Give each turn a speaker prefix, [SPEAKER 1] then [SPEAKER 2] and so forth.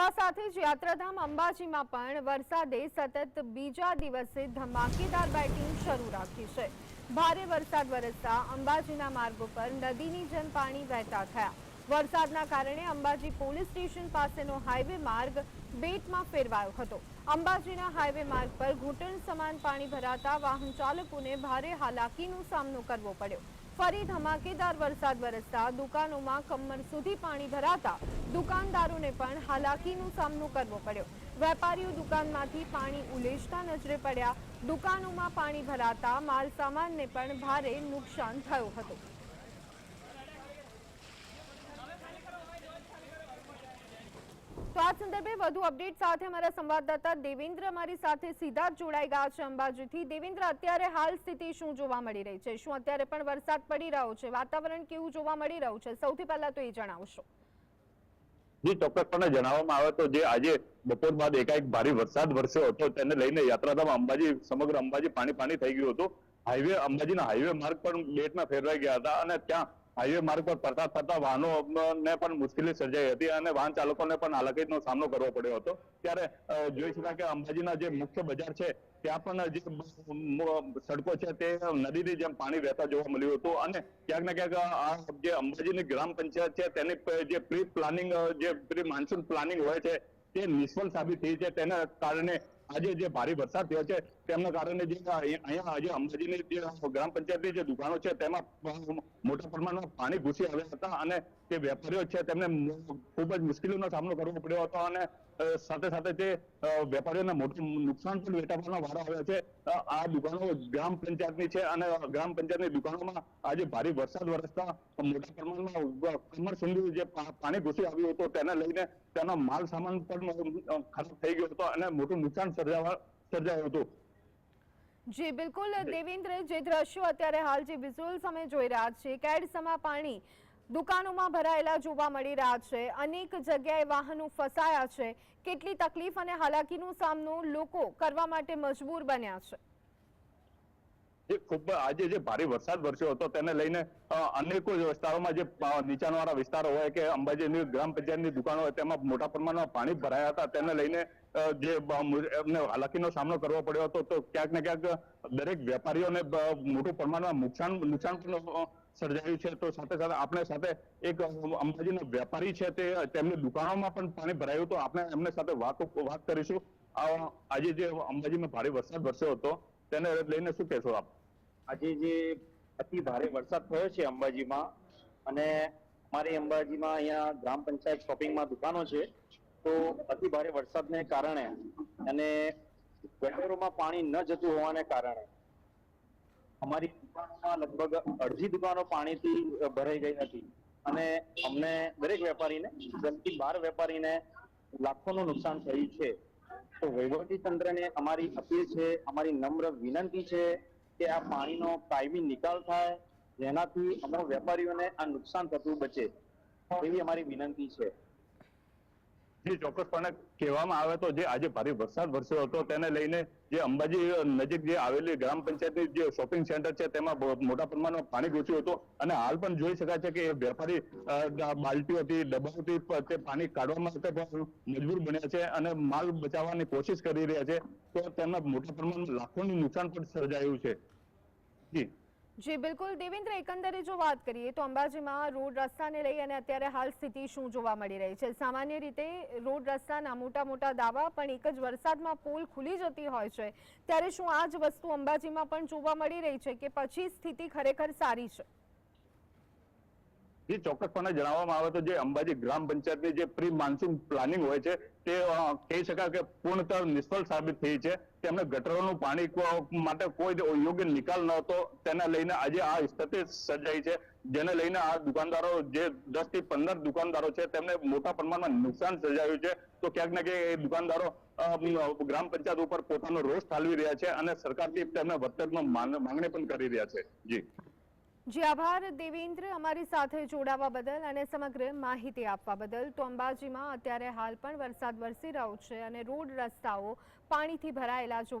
[SPEAKER 1] આ સાથે જ યાત્રાધામ અંબાજીમાં પણ વરસાદે સતત બીજા દિવસે ધમાકેદાર બેટિંગ શરૂ રાખી છે. ભારે વરસાદ વરસતા અંબાજીના માર્ગો પર નદીની જેમ પાણી વહેતા થયા. વરસાદના કારણે અંબાજી પોલીસ સ્ટેશન પાસેનો હાઈવે માર્ગ બેટમાં ફેરવાયો હતો. અંબાજીના હાઈવે માર્ગ પર ઘૂંટણ સમાન પાણી ભરાતા વાહન ચાલકોને ભારે હાલાકીનો સામનો કરવો પડ્યો. ફરી ધમાકેદાર વરસાદ વરસતા દુકાનોમાં કમર સુધી પાણી ભરાતા દુકાનદારોને પણ હાલાકીનો સામનો કરવો પડ્યો. વેપારીઓ દુકાનમાંથી પાણી ઉલેચતા નજરે પડ્યા. દુકાનોમાં પાણી ભરાતા માલ સામાનને પણ ભારે નુકસાન થયું હતું. તો આ સંદર્ભે વધુ અપડેટ સાથે અમારા સંવાદદાતા દેવેન્દ્ર અમારી સાથે સીધા જોડાઈ ગયા છે અંબાજીથી. દેવેન્દ્ર, અત્યારે હાલ સ્થિતિ શું જોવા મળી રહી છે? શું અત્યારે પણ વરસાદ પડી રહ્યો છે? વાતાવરણ કેવું જોવા મળી રહ્યું છે? સૌથી પહેલા તો એ જણાવશો.
[SPEAKER 2] જી, ચોક્કસપણે જણાવવામાં આવે તો જે આજે બપોર બાદ એકાએક ભારે વરસાદ વરસ્યો હતો, તેને લઈને યાત્રાધામ અંબાજી, સમગ્ર અંબાજી પાણી પાણી થઈ ગયું હતું. હાઈવે, અંબાજીના હાઈવે માર્ગ પર બેટમાં ફેરવાઈ ગયા હતા અને ત્યાં હાઈવે માર્ગ પર પડતા થતા વાહનો ને પણ મુશ્કેલી સર્જાઈ હતી અને વાહન ચાલકોને પણ હાલાકીનો સામનો કરવો પડ્યો હતો. ત્યારે જોઈ શકાય કે અંબાજીના જે મુખ્ય બજાર છે, ત્યાં પણ જે સડકો છે તે નદીની જેમ પાણી વહેતા જોવા મળ્યું હતું અને ક્યાંક ને ક્યાંક આ જે અંબાજીની ગ્રામ પંચાયત છે, તેની જે પ્રી પ્લાનિંગ જે પ્રી માન્સૂન પ્લાનિંગ હોય છે, તે નિષ્ફળ સાબિત થઈ છે. તેના કારણે આજે જે ભારે વરસાદ થયો છે, તેમના કારણે જે અહીંયા આજે અંબાજીની જે ગ્રામ પંચાયતની જે દુકાનો છે, તેમાં મોટા પ્રમાણમાં પાણી ઘૂસી આવ્યા હતા અને જે વેપારીઓ છે, તેમને ખૂબ જ મુશ્કેલીનો સામનો કરવો પડ્યો હતો અને સાથે સાથે તે વેપારીઓના મોટું નુકસાન પણ વેઠવવાનો વારો આવ્યો છે. આ દુકાનો ગ્રામ પંચાયતની છે અને ગ્રામ પંચાયતની દુકાનોમાં આજે ભારે વરસાદ વરસતા મોટા પ્રમાણમાં કમર સુધી જે પાણી ઘૂસી આવ્યું હતું, તેને લઈને તેનો માલ સામાન પણ ખરાબ થઈ ગયો હતો અને મોટું નુકસાન સર્જાયું હતું.
[SPEAKER 1] જી, બિલકુલ, દેવેન્દ્ર જે દ્રશ્યો અત્યારે હાલ જે વિઝ્યુઅલ અમે જોઈ રહ્યા છે કેડસમાં પાણી દુકાનોમાં ભરાયેલા જોવા મળી રહ્યા છે. અનેક જગ્યાએ વાહનો ફસાયા છે. કેટલી તકલીફ અને હાલાકીનો સામનો લોકો કરવા માટે મજબૂર બન્યા છે.
[SPEAKER 2] જે ખૂબ આજે જે ભારે વરસાદ વરસ્યો હતો, તેને લઈને અનેકો વિસ્તારોમાં જે નીચાણવાળા વિસ્તારો હોય કે અંબાજીની ગ્રામ પંચાયતની દુકાનો હોય, તેમાં મોટા પ્રમાણમાં પાણી ભરાયા હતા. તેને લઈને જે એમને હાલાકીનો સામનો કરવો પડ્યો હતો, તો ક્યાંક ને ક્યાંક દરેક વેપારીઓને મોટું પ્રમાણમાં નુકસાન નુકસાન સર્જાયું છે. તો સાથે સાથે આપણે સાથે એક અંબાજીનો વેપારી છે તે, તેમની દુકાનોમાં પણ પાણી ભરાયું તો આપણે એમને સાથે વાત વાત કરીશું. આજે જે અંબાજીમાં ભારે વરસાદ વરસ્યો હતો, તેને લઈને શું કહેશો આપ?
[SPEAKER 3] આજે જે અતિ ભારે વરસાદ થયો છે અંબાજીમાં અને અમારી અંબાજીમાં અહીંયા ગ્રામ પંચાયત શોપિંગમાં દુકાનો છે, તો અતિ ભારે વરસાદને કારણે અને ગટરોમાં પાણી ન જતું હોવાને કારણે અમારી દુકાનમાં લગભગ અડધી દુકાનો પાણીથી ભરાઈ ગઈ હતી અને અમને દરેક વેપારીને દસ બાર વેપારીને લાખોનું નુકસાન થયું છે. તો વહીવટી તંત્રને અમારી અપીલ છે, અમારી નમ્ર વિનંતી છે કે આ પાણીનો કાયમી નિકાલ થાય, જેનાથી અમારા વેપારીઓને આ નુકસાન થતું બચે એવી અમારી વિનંતી છે.
[SPEAKER 2] જી ચોક્કસપણે કહેવામાં આવે તો જે આજે ભારે વરસાદ વરસ્યો હતો, તેને લઈને જે અંબાજી નજીક જે આવેલી ગ્રામ પંચાયતની જે શોપિંગ સેન્ટર છે, તેમાં મોટા પ્રમાણમાં પાણી ઘૂસ્યું હતું. અને હાલ પણ જોઈ શકાય છે કે વેપારી બાલટીઓથી પ- તે પાણી કાઢવા માટે મજબૂર બન્યા છે અને માલ બચાવવાની કોશિશ કરી રહ્યા છે. તો તેમના મોટા પ્રમાણમાં લાખોનું નુકસાન પણ સર્જાયું છે. જી.
[SPEAKER 1] જી, બિલકુલ. દેવેન્દ્ર, એકંદરે જો વાત કરીએ તો અંબાજીમાં રોડ રસ્તાને લઈ અને અત્યારે હાલ સ્થિતિ શું જોવા મળી રહી છે? સામાન્ય રીતે રોડ રસ્તાના મોટા મોટા દાવા પણ એક જ વરસાદમાં પોલ ખુલી જતી હોય છે. ત્યારે શું આ જ વસ્તુ અંબાજીમાં પણ જોવા મળી રહી છે કે પછી સ્થિતિ ખરેખર સારી છે?
[SPEAKER 2] જે ચોક્કસપણે જણાવવામાં આવે તો જે અંબાજી ગ્રામ પંચાયતની જે પ્રી માન્સૂન પ્લાનિંગ હોય છે, તે કહી શકાય કે પૂર્ણતઃ નિષ્ફળ સાબિત થઈ છે. તેમને ગટરોનું પાણી માટે કોઈ યોગ્ય નિકાલ નહોતો તેને લઈને આજે આ સ્થિતિ સર્જાઈ છે. જેને લઈને આ દુકાનદારો જે દસથી પંદર દુકાનદારો છે, તેમને મોટા પ્રમાણમાં નુકસાન સર્જાયું છે. તો ક્યાંક ને ક્યાંક એ દુકાનદારો ગ્રામ પંચાયત ઉપર પોતાનો રોષ ઠાલવી રહ્યા છે અને સરકારથી તેમને વળતરમાં માંગણી પણ કરી રહ્યા છે. જી.
[SPEAKER 1] જી આભાર. દેવેન્દ્ર, અમારી સાથે જોડાવા બદલ અને સમગ્ર માહિતી આપવા બદલ. તો અંબાજીમાં અત્યારે હાલ પણ વરસાદ વરસી રહ્યો છે અને રોડ રસ્તાઓ પાણીથી ભરાયેલા જોવા